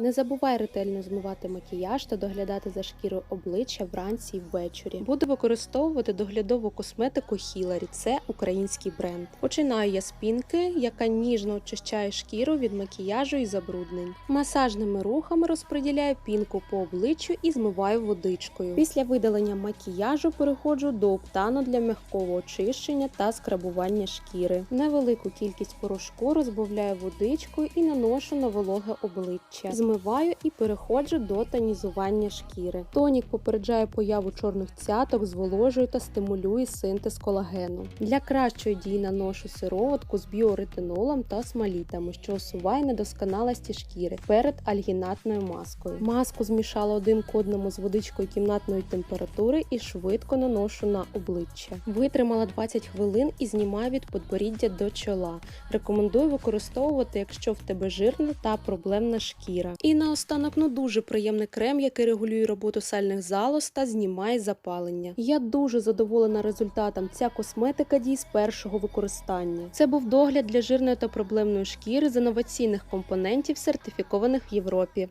Не забувай ретельно змивати макіяж та доглядати за шкірою обличчя вранці і ввечері. Буду використовувати доглядову косметику Хіларі. Це український бренд. Починаю я з пінки, яка ніжно очищає шкіру від макіяжу і забруднень. Масажними рухами розподіляю пінку по обличчю і змиваю водичкою. Після видалення макіяжу переходжу до оптану для м'якого очищення та скрабування шкіри. Невелику кількість порошку розбавляю водичкою і наношу на вологе обличчя. Змиваю і переходжу до тонізування шкіри. Тонік попереджає появу чорних цяток, зволожує та стимулює синтез колагену. Для кращої дії наношу сироватку з біоретинолом та смалітами, що усуває недосконалості шкіри перед альгінатною маскою. Маску змішала один к одному з водичкою кімнатної температури і швидко наношу на обличчя. Витримала 20 хвилин і знімаю від подборіддя до чола. Рекомендую використовувати, якщо в тебе жирна та проблемна шкіра. І наостанок ну дуже приємний крем, який регулює роботу сальних залоз та знімає запалення. Я дуже задоволена результатом. Ця косметика дій з першого використання. Це був догляд для жирної та проблемної шкіри з інноваційних компонентів, сертифікованих в Європі.